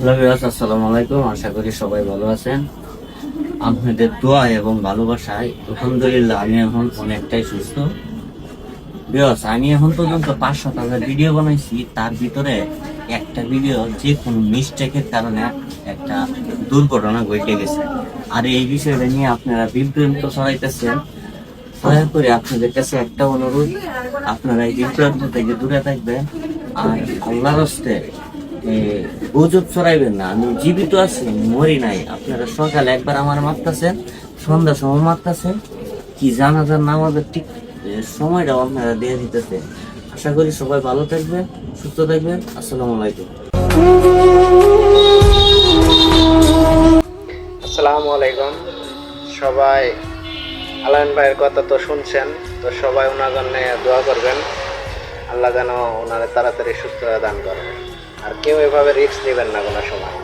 আসসালামু আলাইকুম। আশা করি সবাই ভালো আছেন। আপনাদের দোয়া এবং ভালোবাসায় আলহামদুলিল্লাহ আমি এখন অনেকটাই সুস্থ। বিয়াস আমি এখন পর্যন্ত পাঁচশো টাকার ভিডিও বানাইছি। তার ভিতরে একটা ভিডিও যে কোনো মিস্টেকের কারণে একটা দুর্ঘটনা ঘটে গেছে। আর এই বিষয়টা নিয়ে আপনারা বিভ্রান্ত ছড়াইতেছেন। দয়া করে আপনাদের কাছে একটা অনুরোধ, আপনারা এই বিভ্রান্ত থেকে দূরে থাকবেন। আর আল্লাহর হস্তে গুজব ছড়াইবেন না। আমি জীবিত আছি, মরি নাই। আপনারা সকালে একবার আমার মারতেছেন সন্ধ্যা সময় মারতেছেন। কি জানাজার নামাজের ঠিক সময়টাও আপনারা দিয়ে দিতেছে আশা করি সবাই ভালো থাকবেন, সুস্থ থাকবেন। আসসালামু আলাইকুম। আসসালামু আলাইকুম। সবাই আলায়ন ভাইয়ের কথা তো শুনছেন, তো সবাই ওনার জন্য দোয়া করবেন। আল্লাহ যেন ওনার তাড়াতাড়ি সুস্থতা দান করেন। আর কেউ এভাবে রিস্ক নেবেন না কোনো সময়।